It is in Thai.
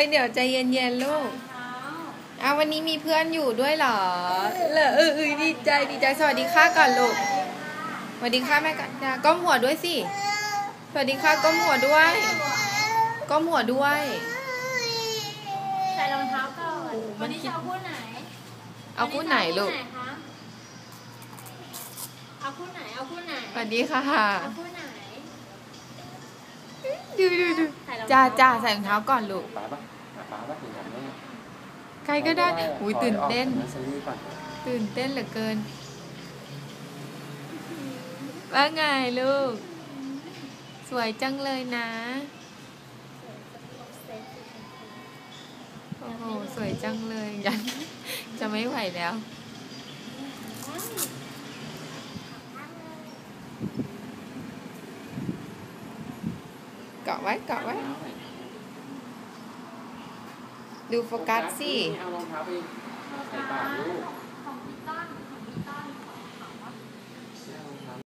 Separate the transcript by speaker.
Speaker 1: ยเดี๋ยวใจเย็นๆลูก
Speaker 2: เท้า
Speaker 1: อ้าววันนี้มีเพื่อนอยู่ด้วยเหรอเหรอเออเออดีใจดีใจสวัสดีค่ะก่อนลูกสวัสดีค่ะแม่กันดาก้มหัวด้วยสิสวัสดีค่ะก้มหัวด้วยก้มหัวด้วย
Speaker 2: ใส่รองเท้าก่อน
Speaker 1: โอ้มั
Speaker 2: วัน
Speaker 1: น
Speaker 2: นี้
Speaker 1: คิด
Speaker 2: จะเอาคู่ไหน
Speaker 1: เอาคู่ไหนลูก
Speaker 2: เอาคู่ไหนเอาคู่ไหน
Speaker 1: สวัสดีค่ะ
Speaker 2: เอาคู่ไหน
Speaker 1: ดูดูดู
Speaker 2: ใส่รอง
Speaker 1: จ้า
Speaker 2: เท้า
Speaker 1: จ้าใส่รองเท้าก่อนลูก
Speaker 3: ป๋าปะป๋าปะถึงอย่างนี้
Speaker 1: ใครก็ได้อุ้ยตื่นเต้น
Speaker 3: ขอออกจาก nursery ก่อน
Speaker 1: ตื่นเต้นเหลือเกิน ว่าไงลูก สวยจังเลยนะ โอ้โห สวยจังเลยยันจะไม่ไหวแล้ว เกาะไว้เกาะไว้ ดูโฟกัสสิ
Speaker 3: เอารองเท้าไปใส่ปากลูก